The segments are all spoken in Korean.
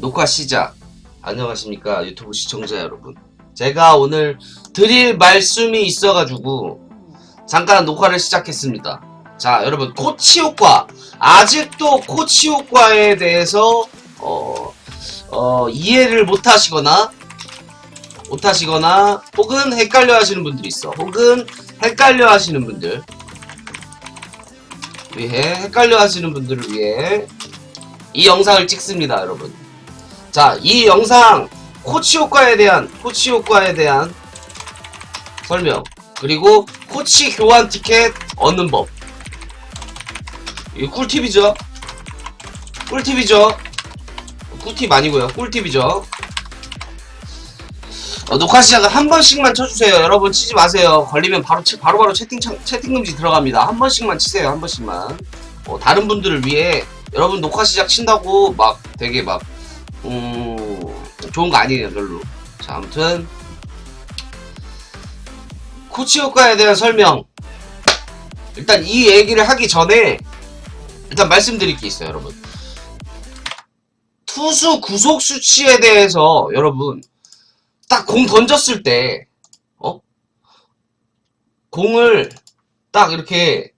녹화 시작. 안녕하십니까 유튜브 시청자 여러분. 제가 오늘 드릴 말씀이 있어가지고 잠깐 녹화를 시작했습니다. 자 여러분 코치 효과 아직도 코치 효과에 대해서 어, 어, 이해를 못하시거나 못하시거나 혹은 헷갈려 하시는 분들이 있어. 혹은 헷갈려 하시는 분들 위해 헷갈려 하시는 분들을 위해 이 영상을 찍습니다, 여러분. 자, 이 영상 코치 효과에 대한 코치 효과에 대한 설명 그리고 코치 교환 티켓 얻는 법. 이 꿀팁이죠. 꿀팁이죠. 꿀팁 아니고요. 꿀팁이죠. 어, 녹화 시작은 한 번씩만 쳐주세요. 여러분 치지 마세요. 걸리면 바로 치- 바로 바로 채팅 창- 채팅 금지 들어갑니다. 한 번씩만 치세요. 한 번씩만. 어, 다른 분들을 위해 여러분 녹화 시작 친다고 막 되게 막 음, 좋은 거 아니에요 별로. 자 아무튼 코치 효과에 대한 설명. 일단 이 얘기를 하기 전에 일단 말씀드릴 게 있어요, 여러분. 투수 구속 수치에 대해서 여러분 딱 공 던졌을 때, 어? 공을 딱 이렇게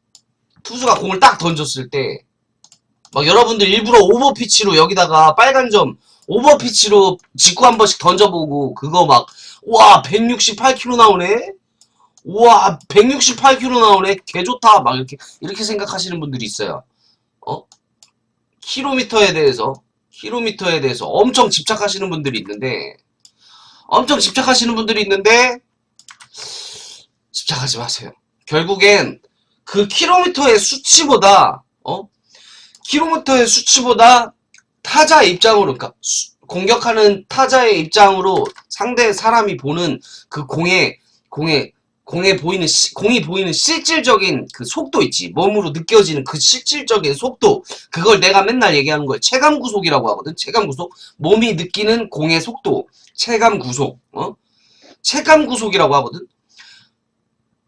투수가 공을 딱 던졌을 때, 막 여러분들 일부러 오버피치로 여기다가 빨간 점 오버피치로 직구 한 번씩 던져보고 그거 막, 와, 168km 나오네? 우와, 168km 나오네? 개 좋다. 막 이렇게, 이렇게 생각하시는 분들이 있어요. 어? 킬로미터에 대해서, 킬로미터에 대해서 엄청 집착하시는 분들이 있는데, 엄청 집착하시는 분들이 있는데 집착하지 마세요. 결국엔 그 킬로미터의 수치보다 어 킬로미터의 수치보다 타자 입장으로 그러니까 수- 공격하는 타자의 입장으로 상대 사람이 보는 그 공의 공의 공에 보이는 시- 공이 보이는 실질적인 그 속도 있지. 몸으로 느껴지는 그 실질적인 속도. 그걸 내가 맨날 얘기하는 거예요. 체감 구속이라고 하거든. 체감 구속. 몸이 느끼는 공의 속도. 체감 구속, 어? 체감 구속이라고 하거든?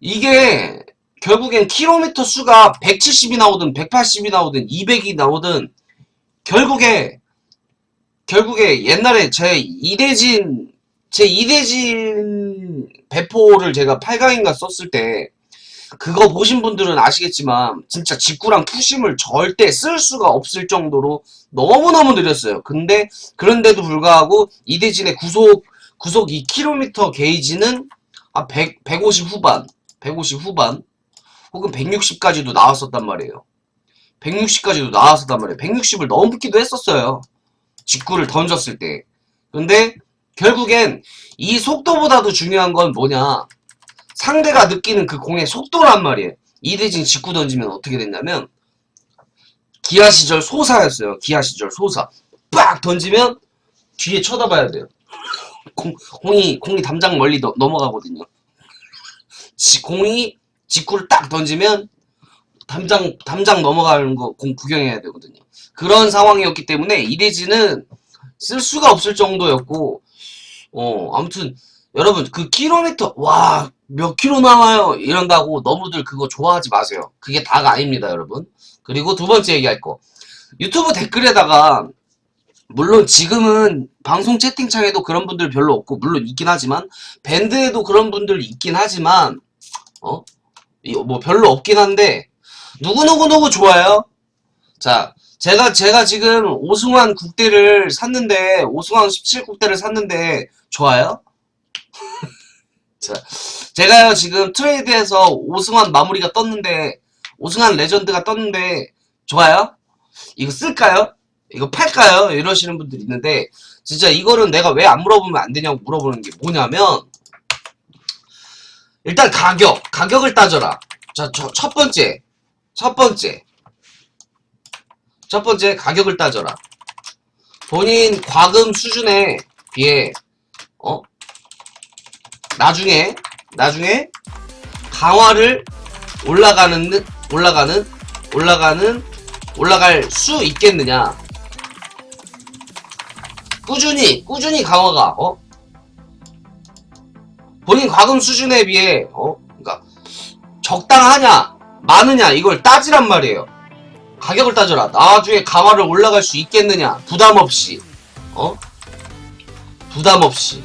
이게, 결국엔 킬로미터 수가 170이 나오든, 180이 나오든, 200이 나오든, 결국에, 결국에 옛날에 제 이대진, 제 이대진 배포를 제가 8강인가 썼을 때, 그거 보신 분들은 아시겠지만, 진짜 직구랑 투심을 절대 쓸 수가 없을 정도로 너무너무 느렸어요. 근데, 그런데도 불구하고 이대진의 구속 구속 2km 게이지는 아 100, 150 후반, 150 후반 혹은 160까지도 나왔었단 말이에요. 160까지도 나왔었단 말이에요. 160을 넘기도 했었어요. 직구를 던졌을 때. 근데 결국엔 이 속도보다도 중요한 건 뭐냐? 상대가 느끼는 그 공의 속도란 말이에요. 이대진 직구 던지면 어떻게 됐냐면 기아 시절 소사였어요. 기아 시절 소사. 빡 던지면 뒤에 쳐다봐야 돼요. 공, 공이 공이 담장 멀리 너- 넘어가거든요. 지, 공이 직구를 딱 던지면 담장 담장 넘어가는 거 공 구경해야 되거든요. 그런 상황이었기 때문에 이대지는 쓸 수가 없을 정도였고 어 아무튼 여러분 그 킬로미터 와 몇 킬로 나와요 이런다고 너무들 그거 좋아하지 마세요. 그게 다가 아닙니다, 여러분. 그리고 두 번째 얘기할 거 유튜브 댓글에다가 물론 지금은 방송 채팅창에도 그런 분들 별로 없고 물론 있긴 하지만 밴드에도 그런 분들 있긴 하지만 어? 이- 뭐 별로 없긴 한데 누구누구누구 좋아요? 자 제가 제가 지금 오승환 국대를 샀는데 오승환 17국대를 샀는데 좋아요? 자 제가요 지금 트레이드에서 오승환 마무리가 떴는데 오승환 레전드가 떴는데 좋아요? 이거 쓸까요? 이거 팔까요? 이러시는 분들이 있는데 진짜 이거는 내가 왜 안 물어보면 안 되냐고 물어보는 게 뭐냐면 일단 가격 가격을 따져라 자첫 번째 첫 번째. 첫 번째 가격을 따져라. 본인 과금 수준에 비해 어? 나중에 나중에 강화를 올라가는 느- 올라가는 올라가는 올라갈 수 있겠느냐? 꾸준히 꾸준히 강화가 어? 본인 과금 수준에 비해 어? 그러니까 적당하냐 많으냐 이걸 따지란 말이에요 가격을 따져라 나중에 강화를 올라갈 수 있겠느냐 부담 없이 어? 부담 없이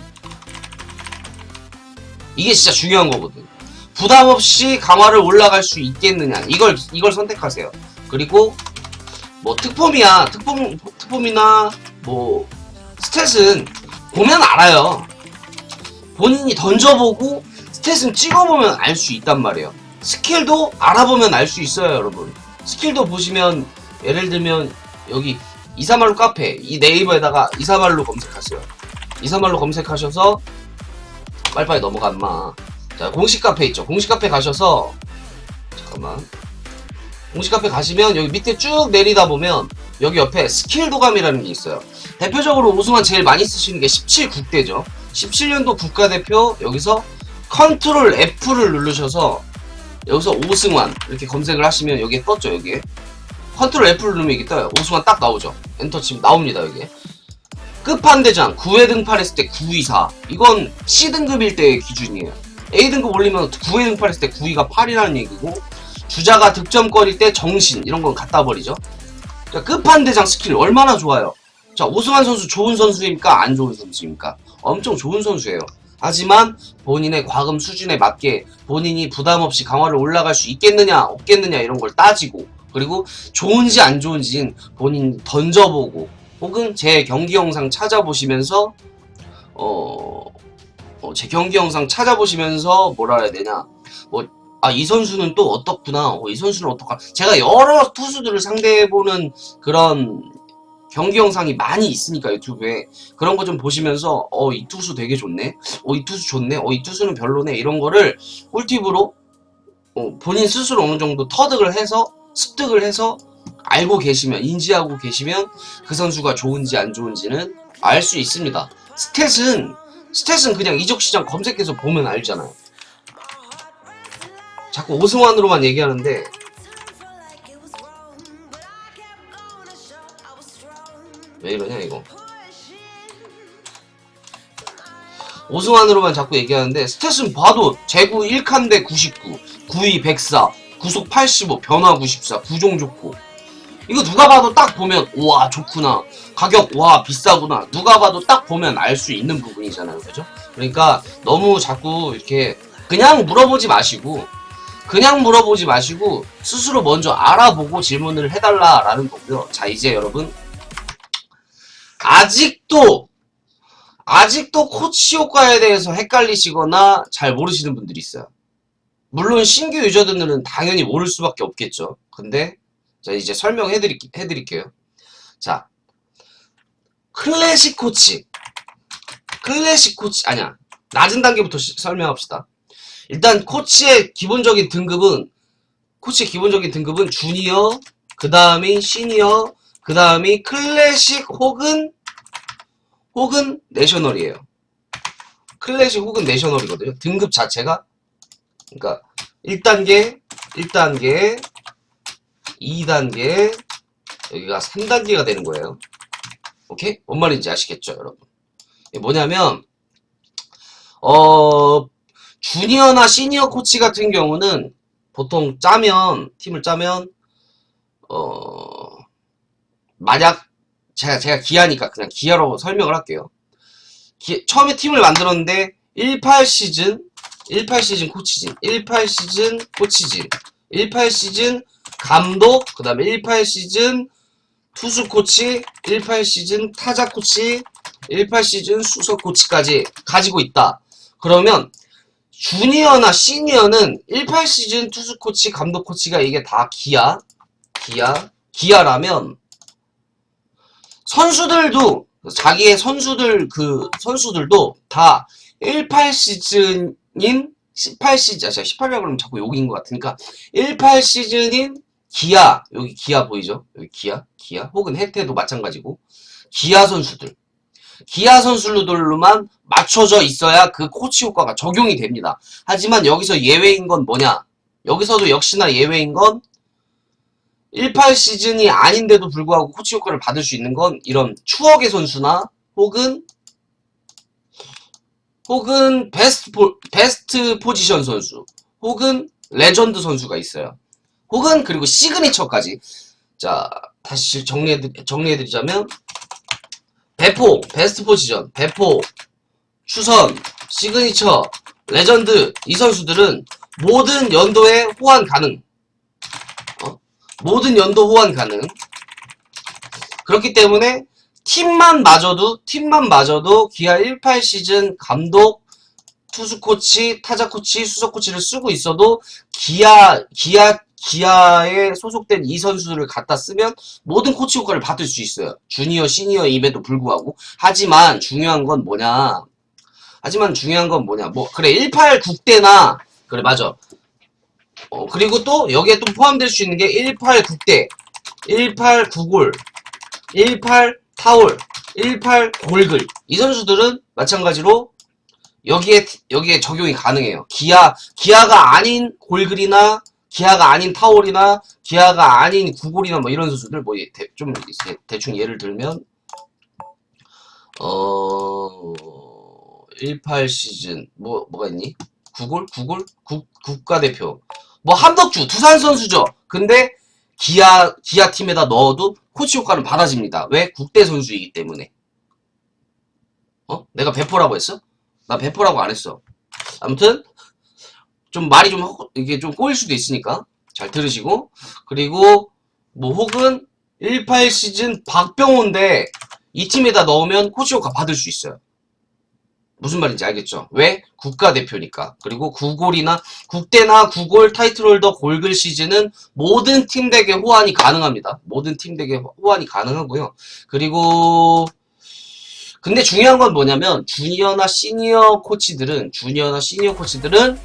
이게 진짜 중요한 거거든. 부담 없이 강화를 올라갈 수 있겠느냐 이걸 이걸 선택하세요. 그리고 뭐 특폼이야 특폼 특폼이나 뭐 스탯은 보면 알아요. 본인이 던져보고 스탯은 찍어보면 알 수 있단 말이에요. 스킬도 알아보면 알 수 있어요, 여러분. 스킬도 보시면 예를 들면 여기 이사말로 카페 이 네이버에다가 이사말로 검색하세요. 이사말로 검색하셔서 빨리빨리 넘어가 마. 자 공식 카페 있죠. 공식 카페 가셔서 잠깐만. 공식 카페 가시면 여기 밑에 쭉 내리다 보면 여기 옆에 스킬 도감이라는 게 있어요. 대표적으로 오승환 제일 많이 쓰시는 게 17 국대죠. 17년도 국가대표 여기서 컨트롤 F를 누르셔서 여기서 오승환 이렇게 검색을 하시면 여기에 떴죠 여기에. 컨트롤 F를 누르면 이게 떠요. 오승환 딱 나오죠. 엔터 치면 나옵니다 여기에. 끝판대장 9회 등판했을 때 924 이건 C등급일 때의 기준이에요. A등급 올리면 9회 등판했을 때 9위가 8이라는 얘기고 주자가 득점거릴 때 정신 이런 건 갖다 버리죠. 자, 끝판대장 스킬 얼마나 좋아요. 자 오승환 선수 좋은 선수입니까? 안 좋은 선수입니까? 엄청 좋은 선수예요 하지만 본인의 과금 수준에 맞게 본인이 부담 없이 강화를 올라갈 수 있겠느냐 없겠느냐 이런 걸 따지고 그리고 좋은지 안 좋은지는 본인 던져보고 혹은 제 경기 영상 찾아보시면서 어, 어, 제 경기 영상 찾아보시면서 뭐라 해야 되냐. 뭐 아 이 선수는 또 어떻구나. 어, 이 선수는 어떡하. 제가 여러 투수들을 상대해보는 그런 경기 영상이 많이 있으니까 유튜브에. 그런 거 좀 보시면서 어 이 투수 되게 좋네? 어 이 투수 좋네? 어 이 투수는 별로네? 이런 거를 꿀팁으로 어, 본인 스스로 어느 정도 터득을 해서 습득을 해서 알고 계시면 인지하고 계시면 그 선수가 좋은지 안 좋은지는 알 수 있습니다. 스탯은 스탯은 그냥 이적 시장 검색해서 보면 알잖아요. 자꾸 오승환으로만 얘기하는데 왜 이러냐 이거. 오승환으로만 자꾸 얘기하는데 스탯은 봐도 제구 1칸대 99 9위 104 구속 85 변화 94 구종 좋고. 이거 누가 봐도 딱 보면 우와 좋구나. 가격 와 비싸구나. 누가 봐도 딱 보면 알 수 있는 부분이잖아요. 그죠? 그러니까 너무 자꾸 이렇게 그냥 물어보지 마시고 그냥 물어보지 마시고 스스로 먼저 알아보고 질문을 해달라라는 거고요. 자 이제 여러분 아직도 아직도 코치 효과에 대해서 헷갈리시거나 잘 모르시는 분들이 있어요. 물론 신규 유저들은 당연히 모를 수밖에 없겠죠. 근데 자 이제 설명해 드릴 해드릴게요. 자 클래식 코치 클래식 코치 아니야 낮은 단계부터 시- 설명합시다. 일단 코치의 기본적인 등급은 코치의 기본적인 등급은 주니어 그 다음이 시니어 그 다음이 클래식 혹은 혹은 내셔널이에요. 클래식 혹은 내셔널이거든요. 등급 자체가 그러니까 1단계, 1단계, 2단계, 여기가 3단계가 되는 거예요. 오케이? 뭔 말인지 아시겠죠, 여러분? 뭐냐면 어 주니어나 시니어 코치 같은 경우는 보통 짜면 팀을 짜면 어 만약 제가 제가 기아니까 그냥 기아로 설명을 할게요. 기- 처음에 팀을 만들었는데 18 시즌 18 시즌 코치진 18 시즌 코치진 18 시즌 감독 그 다음에 18 시즌 투수 코치 18 시즌 타자 코치 18 시즌 수석 코치까지 가지고 있다. 그러면 주니어나 시니어는 18 시즌 투수 코치 감독 코치가 이게 다 기아 기아 기아라면 선수들도 자기의 선수들 그 선수들도 다 18 시즌인 18 시즌 제가 18이라고 그러면 자꾸 욕인 것 같으니까 18 시즌인 기아 여기 기아 보이죠? 여기 기아 기아 혹은 혜태도 마찬가지고 기아 선수들 기아 선수들로만 맞춰져 있어야 그 코치 효과가 적용이 됩니다. 하지만 여기서 예외인 건 뭐냐? 여기서도 역시나 예외인 건 18 시즌이 아닌데도 불구하고 코치 효과를 받을 수 있는 건 이런 추억의 선수나 혹은 혹은 베스트 포, 베스트 포지션 선수 혹은 레전드 선수가 있어요. 혹은 그리고 시그니처까지 자 다시 정리해 정리해 드리자면 배포, 베스트 포지션, 배포, 추선, 시그니처, 레전드 이 선수들은 모든 연도에 호환 가능. 어? 모든 연도 호환 가능. 그렇기 때문에 팀만 마저도 팀만 마저도 기아 18 시즌 감독, 투수 코치, 타자 코치, 수석 코치를 쓰고 있어도 기아 기아 기아에 소속된 이 선수들을 갖다 쓰면 모든 코치 효과를 받을 수 있어요. 주니어, 시니어 임에도 불구하고. 하지만 중요한 건 뭐냐? 하지만 중요한 건 뭐냐? 뭐 그래 18 국대나 그래 맞아. 어 그리고 또 여기에 또 포함될 수 있는 게 18 국대, 18 구골, 18 타올, 18 골글. 이 선수들은 마찬가지로 여기에 여기에 적용이 가능해요. 기아 기아가 아닌 골글이나 기아가 아닌 타올이나 기아가 아닌 구골이나 뭐 이런 선수들 뭐 좀 대충 예를 들면 어 18 시즌 뭐 뭐가 있니? 구골 구골 국 국가대표 뭐 함덕주 두산 선수죠. 근데 기아 기아 팀에다 넣어도 코치 효과는 받아집니다. 왜? 국대 선수이기 때문에. 어? 내가 배포라고 했어? 나 배포라고 안 했어. 아무튼 좀 말이 좀 허- 이게 좀 꼬일 수도 있으니까 잘 들으시고 그리고 뭐 혹은 18 시즌 박병호인데 이 팀에다 넣으면 코치 효과 받을 수 있어요. 무슨 말인지 알겠죠? 왜? 국가대표니까. 그리고 구골이나 국대나 구골 타이틀홀더 골글 시즌은 모든 팀 덱에 호환이 가능합니다. 모든 팀 덱에 호환이 가능하고요. 그리고 근데 중요한 건 뭐냐면 주니어나 시니어 코치들은 주니어나 시니어 코치들은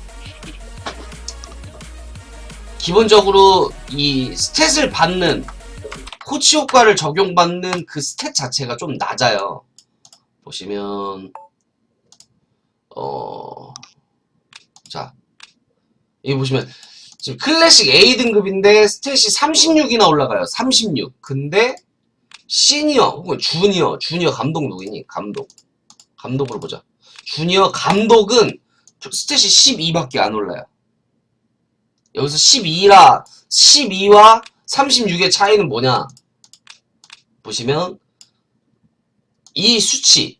기본적으로 이 스탯을 받는 코치 효과를 적용받는 그 스탯 자체가 좀 낮아요. 보시면 어, 자, 여기 보시면, 지금 클래식 A 등급인데 스탯이 36이나 올라가요. 36. 근데, 시니어, 혹은 주니어, 주니어 감독 누구니? 감독. 감독으로 보자. 주니어 감독은 스탯이 12밖에 안 올라요. 여기서 12라, 12와 36의 차이는 뭐냐? 보시면, 이 수치,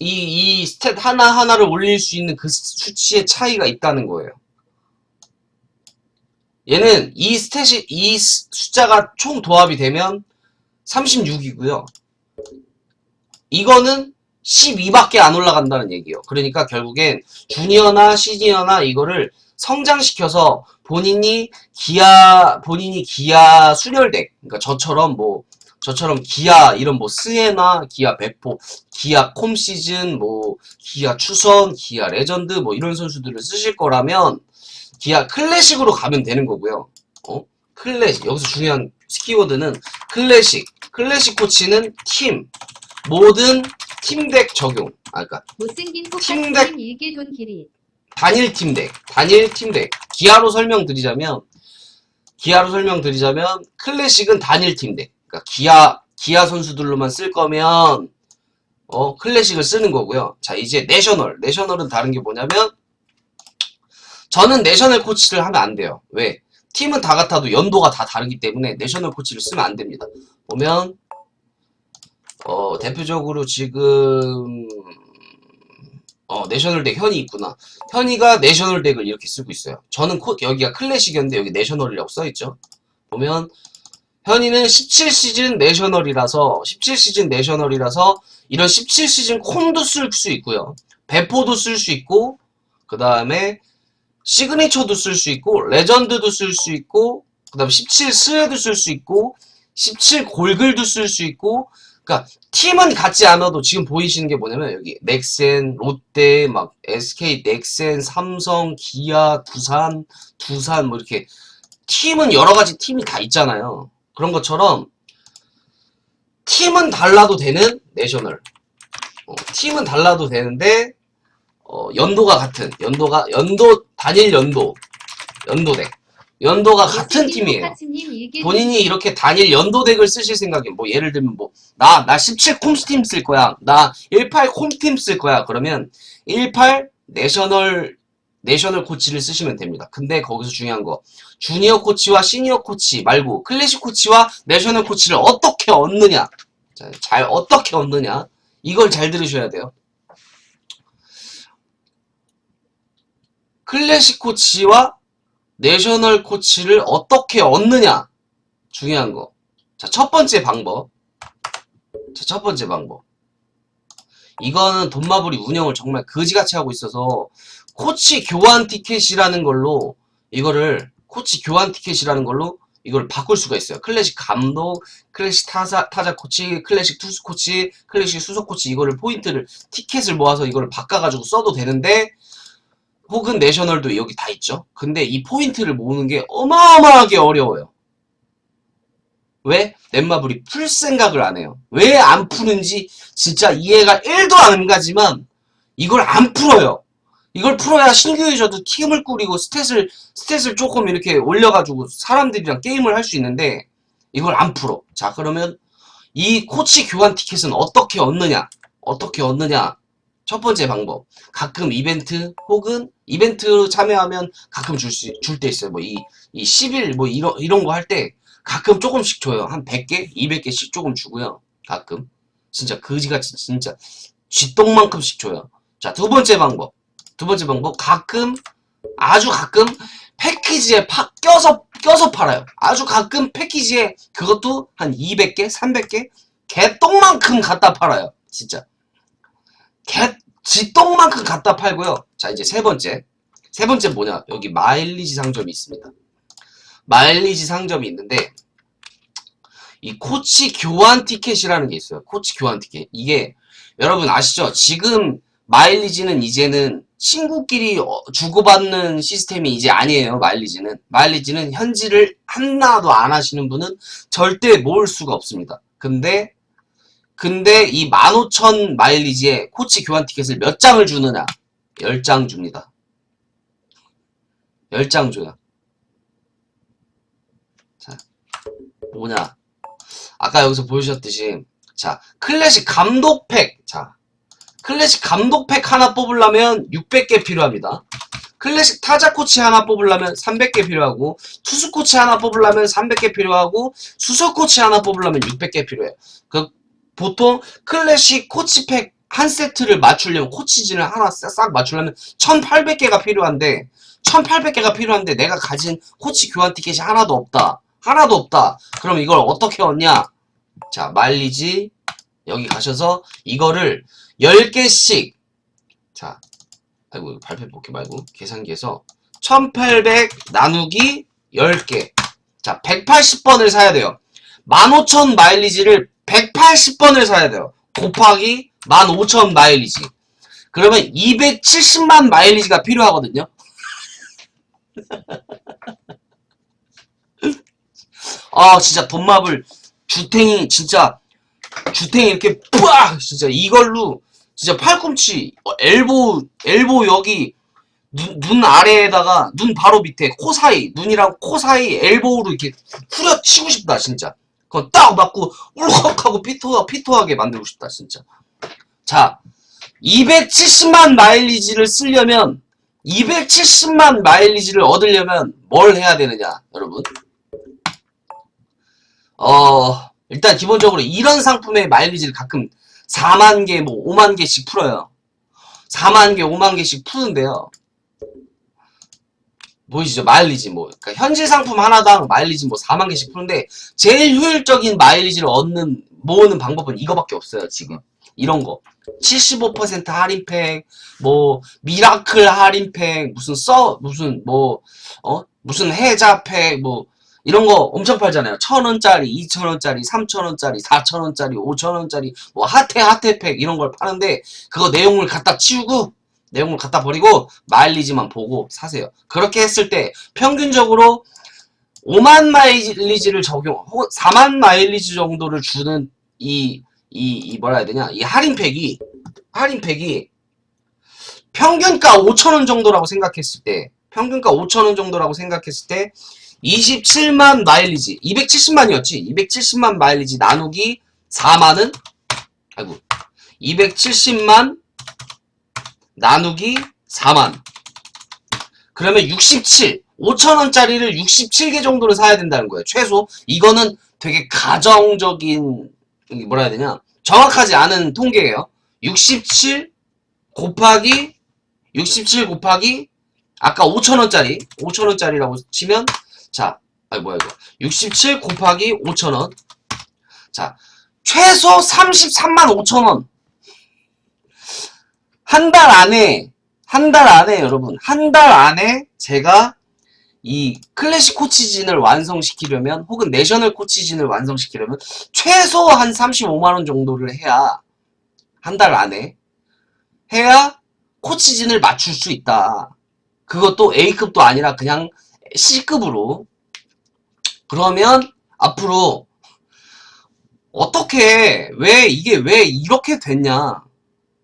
이, 이 스탯 하나하나를 올릴 수 있는 그 수- 수치의 차이가 있다는 거예요. 얘는 이 스탯이, 이 스- 숫자가 총 도합이 되면 36이고요. 이거는 12밖에 안 올라간다는 얘기예요. 그러니까 결국엔 주니어나 시니어나 이거를 성장시켜서 본인이 기아, 본인이 기아 순혈덱, 그러니까 저처럼 뭐, 저처럼 기아, 이런 뭐 스에나, 기아 배포, 기아 콤 시즌, 뭐 기아 추선, 기아 레전드 뭐 이런 선수들을 쓰실 거라면 기아 클래식으로 가면 되는 거고요. 어? 클래식 여기서 중요한 키워드는 클래식. 클래식 코치는 팀 모든 팀덱 적용. 아 그러니까 못생긴 팀덱. 일개 돈 길이 단일 팀덱, 단일 팀덱. 기아로 설명드리자면, 기아로 설명드리자면, 클래식은 단일 팀덱. 그러니까 기아, 기아 선수들로만 쓸 거면, 어, 클래식을 쓰는 거고요. 자, 이제 내셔널. 내셔널은 다른 게 뭐냐면, 저는 내셔널 코치를 하면 안 돼요. 왜? 팀은 다 같아도 연도가 다 다르기 때문에 내셔널 코치를 쓰면 안 됩니다. 보면, 어, 대표적으로 지금, 어, 내셔널 덱 현이 있구나. 현이가 내셔널 덱을 이렇게 쓰고 있어요. 저는 코, 여기가 클래식이었는데 여기 내셔널이라고 써있죠. 보면 현이는 17시즌 내셔널이라서 17시즌 내셔널이라서 이런 17시즌 콤도 쓸 수 있고요. 배포도 쓸 수 있고 그 다음에 시그니처도 쓸 수 있고 레전드도 쓸 수 있고 그 다음에 17 스웨도 쓸 수 있고 17 골글도 쓸 수 있고 그러니까 팀은 같지 않아도 지금 보이시는 게 뭐냐면 여기 넥센, 롯데, 막 SK, 넥센, 삼성, 기아, 두산, 두산 뭐 이렇게 팀은 여러 가지 팀이 다 있잖아요. 그런 것처럼 팀은 달라도 되는 내셔널. 어, 팀은 달라도 되는데 어, 연도가 같은 연도가 연도 단일 연도 연도덱 연도가 같은 팀이에요. 본인이 이렇게 단일 연도 덱을 쓰실 생각이면 뭐 예를 들면 뭐 나 나 17 콤스팀 쓸 거야. 나 18 콤팀 쓸 거야. 그러면 18 내셔널 내셔널 코치를 쓰시면 됩니다 근데 거기서 중요한 거 주니어 코치와 시니어 코치 말고 클래식 코치와 내셔널 코치를 어떻게 얻느냐 자, 잘 어떻게 얻느냐 이걸 잘 들으셔야 돼요. 클래식 코치와 내셔널 코치를 어떻게 얻느냐 중요한 거. 자, 첫 번째 방법. 자, 첫 번째 방법. 이거는 돈마블이 운영을 정말 거지같이 하고 있어서 코치 교환 티켓이라는 걸로 이거를 코치 교환 티켓이라는 걸로 이걸 바꿀 수가 있어요. 클래식 감독, 클래식 타자, 타자 코치, 클래식 투수 코치, 클래식 수석 코치 이거를 포인트를 티켓을 모아서 이거를 바꿔가지고 써도 되는데 혹은 내셔널도 여기 다 있죠. 근데 이 포인트를 모으는 게 어마어마하게 어려워요. 왜? 넷마블이 풀 생각을 안 해요. 왜 안 푸는지 진짜 이해가 1도 안 가지만 이걸 안 풀어요. 이걸 풀어야 신규 유저도 팀을 꾸리고 스탯을 스탯을 조금 이렇게 올려가지고 사람들이랑 게임을 할 수 있는데 이걸 안 풀어. 자 그러면 이 코치 교환 티켓은 어떻게 얻느냐? 어떻게 얻느냐? 첫 번째 방법. 가끔 이벤트 혹은 이벤트 참여하면 가끔 줄 수, 줄때 있어요. 뭐 이, 이 10일 뭐 이런, 이런 거 할 때 가끔 조금씩 줘요. 한 100개? 200개씩 조금 주고요. 가끔. 진짜 거지같이 진짜 쥐똥만큼씩 줘요. 자, 두 번째 방법. 두 번째 방법. 가끔, 아주 가끔 패키지에 파, 껴서, 껴서 팔아요. 아주 가끔 패키지에 그것도 한 200개? 300개? 개똥만큼 갖다 팔아요. 진짜. 개, 쥐똥만큼 갖다 팔고요. 자, 이제 세 번째. 세 번째 뭐냐? 여기 마일리지 상점이 있습니다. 마일리지 상점이 있는데, 이 코치 교환 티켓이라는 게 있어요. 코치 교환 티켓. 이게, 여러분 아시죠? 지금 마일리지는 이제는 친구끼리 어, 주고받는 시스템이 이제 아니에요. 마일리지는. 마일리지는 현지를 하나도 안 하시는 분은 절대 모을 수가 없습니다. 근데 근데 이 15,000 마일리지에 코치 교환 티켓을 몇 장을 주느냐? 10장 줍니다. 10장 줘요. 자, 뭐냐? 아까 여기서 보여주셨듯이 자, 클래식 감독팩. 자, 클래식 감독팩 하나 뽑으려면 600개 필요합니다. 클래식 타자 코치 하나 뽑으려면 300개 필요하고 투수 코치 하나 뽑으려면 300개 필요하고 수석 코치 하나 뽑으려면 600개 필요해요. 그 보통 클래식 코치팩 한 세트를 맞추려면 코치진을 하나 싹, 싹 맞추려면 1800개가 필요한데 1800개가 필요한데 내가 가진 코치 교환 티켓이 하나도 없다. 하나도 없다. 그럼 이걸 어떻게 얻냐? 자, 마일리지 여기 가셔서 이거를 10개씩 자, 아이고 발표 복귀 말고 계산기에서 1800 나누기 10개 자, 180번을 사야 돼요. 15,000 마일리지를 180번을 사야 돼요. 곱하기 15,000 마일리지. 그러면 270만 마일리지가 필요하거든요. 아, 진짜 돈마블 주탱이 진짜 주탱이 이렇게 뿌악 진짜 이걸로 진짜 팔꿈치 어, 엘보 엘보 여기 눈, 눈 아래에다가 눈 바로 밑에 코 사이 눈이랑 코 사이 엘보로 이렇게 후려치고 싶다 진짜. 그거 딱 맞고 울컥하고 피토 피토하게 만들고 싶다 진짜. 자 270만 마일리지를 쓰려면 270만 마일리지를 얻으려면 뭘 해야 되느냐 여러분? 어 일단 기본적으로 이런 상품의 마일리지를 가끔 4만 개, 뭐 5만 개씩 풀어요. 4만 개, 5만 개씩 푸는데요. 보이시죠? 마일리지 뭐. 그러니까 현지 상품 하나당 마일리지 뭐 4만 개씩 푸는데 제일 효율적인 마일리지를 얻는 모으는 방법은 이거밖에 없어요, 지금. 이런 거. 75% 할인팩, 뭐 미라클 할인팩, 무슨 써 무슨 뭐 어? 무슨 해자팩 뭐 이런 거 엄청 팔잖아요. 천 원짜리, 이천 원짜리, 삼천 원짜리, 사천 원짜리, 오천 원짜리, 뭐 핫해 핫해팩 이런 걸 파는데 그거 내용을 갖다 치우고 내용을 갖다 버리고 마일리지만 보고 사세요. 그렇게 했을 때 평균적으로 5만 마일리지를 적용, 혹은 4만 마일리지 정도를 주는 이, 이, 이 뭐라 해야 되냐, 이 할인팩이, 할인팩이 평균가 5천원 정도라고 생각했을 때, 평균가 5천원 정도라고 생각했을 때, 27만 마일리지. 270만이었지. 270만 마일리지 나누기 4만은 아이고 270만 나누기 4만. 그러면 67 5천원짜리를 67개 정도를 사야 된다는 거예요. 최소. 이거는 되게 가정적인 뭐라 해야 되냐? 정확하지 않은 통계예요. 67 곱하기 67 곱하기 아까 5천원짜리 5천원짜리라고 치면 자 아니 뭐야 이거. 67 곱하기 5천원. 자 최소 33만 5천원. 한 달 안에 한 달 안에 여러분 한 달 안에 제가 이 클래식 코치진을 완성시키려면 혹은 내셔널 코치진을 완성시키려면 최소 한 35만원 정도를 해야 한 달 안에 해야 코치진을 맞출 수 있다. 그것도 A급도 아니라 그냥 C급으로. 그러면 앞으로 어떻게 왜 이게 왜 이렇게 됐냐?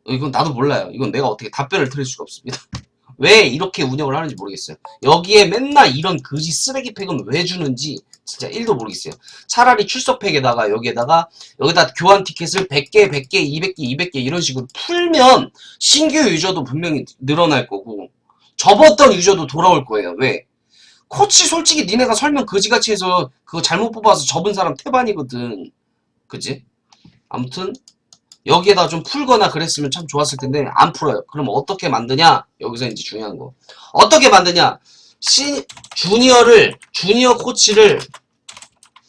이건 나도 몰라요. 이건 내가 어떻게 답변을 드릴 수가 없습니다. 왜 이렇게 운영을 하는지 모르겠어요. 여기에 맨날 이런 거지 쓰레기 팩은 왜 주는지 진짜 1도 모르겠어요. 차라리 출석팩에다가 여기에다가 여기다 교환 티켓을 100개, 100개, 200개, 200개 이런 식으로 풀면 신규 유저도 분명히 늘어날 거고 접었던 유저도 돌아올 거예요. 왜? 코치 솔직히 니네가 설명 거지같이 해서 그거 잘못 뽑아서 접은 사람 태반이거든. 그지? 아무튼 여기에다 좀 풀거나 그랬으면 참 좋았을 텐데 안 풀어요. 그럼 어떻게 만드냐? 여기서 이제 중요한 거. 어떻게 만드냐? 시 주니어를 주니어 코치를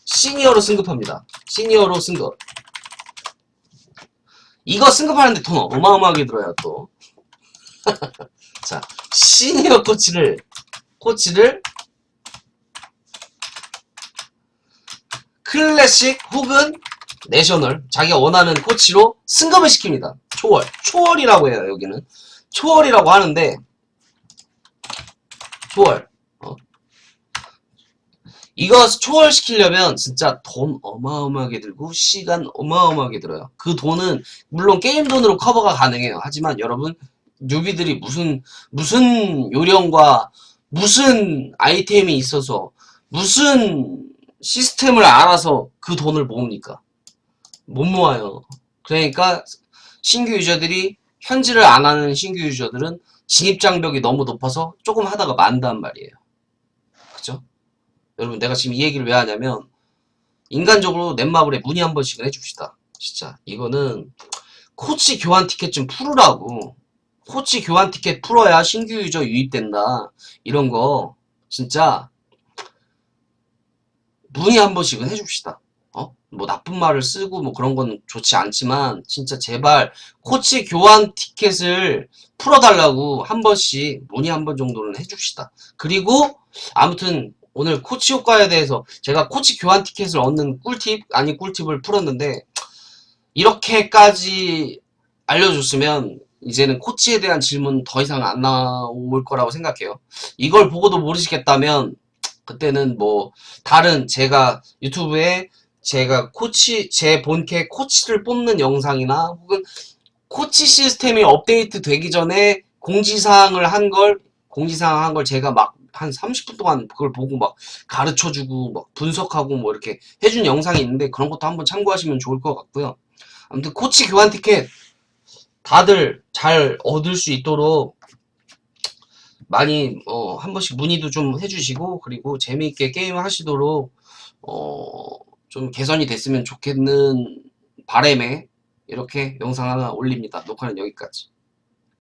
시니어로 승급합니다. 시니어로 승급. 이거 승급하는데 돈 어마어마하게 들어요 또. 자 시니어 코치를 코치를 클래식 혹은 내셔널 자기가 원하는 코치로 승급을 시킵니다. 초월 초월이라고 해요 여기는 초월이라고 하는데 초월 어. 이거 초월 시키려면 진짜 돈 어마어마하게 들고 시간 어마어마하게 들어요. 그 돈은 물론 게임 돈으로 커버가 가능해요. 하지만 여러분 뉴비들이 무슨 무슨 요령과 무슨 아이템이 있어서 무슨 시스템을 알아서 그 돈을 모읍니까? 못 모아요. 그러니까 신규 유저들이 현질을 안 하는 신규 유저들은 진입 장벽이 너무 높아서 조금 하다가 만단 말이에요. 그죠? 여러분 내가 지금 이 얘기를 왜 하냐면 인간적으로 넷마블에 문의 한 번씩은 해줍시다. 진짜 이거는 코치 교환 티켓 좀 풀으라고 코치 교환 티켓 풀어야 신규 유저 유입된다. 이런 거 진짜 문의 한 번씩은 해줍시다. 어? 뭐 나쁜 말을 쓰고 뭐 그런 건 좋지 않지만 진짜 제발 코치 교환 티켓을 풀어달라고 한 번씩 문의 한 번 정도는 해줍시다. 그리고 아무튼 오늘 코치 효과에 대해서 제가 코치 교환 티켓을 얻는 꿀팁 아니 꿀팁을 풀었는데 이렇게까지 알려줬으면 이제는 코치에 대한 질문 더 이상 안 나올 거라고 생각해요. 이걸 보고도 모르시겠다면 그때는 뭐 다른 제가 유튜브에 제가 코치 제 본캐 코치를 뽑는 영상이나 혹은 코치 시스템이 업데이트 되기 전에 공지사항을 한 걸 공지사항 한 걸 제가 막 한 30분 동안 그걸 보고 막 가르쳐주고 막 분석하고 뭐 이렇게 해준 영상이 있는데 그런 것도 한번 참고하시면 좋을 것 같고요. 아무튼 코치 교환 티켓 다들 잘 얻을 수 있도록 많이 어, 한 번씩 문의도 좀 해주시고 그리고 재미있게 게임 하시도록 어, 좀 개선이 됐으면 좋겠는 바람에 이렇게 영상 하나 올립니다. 녹화는 여기까지.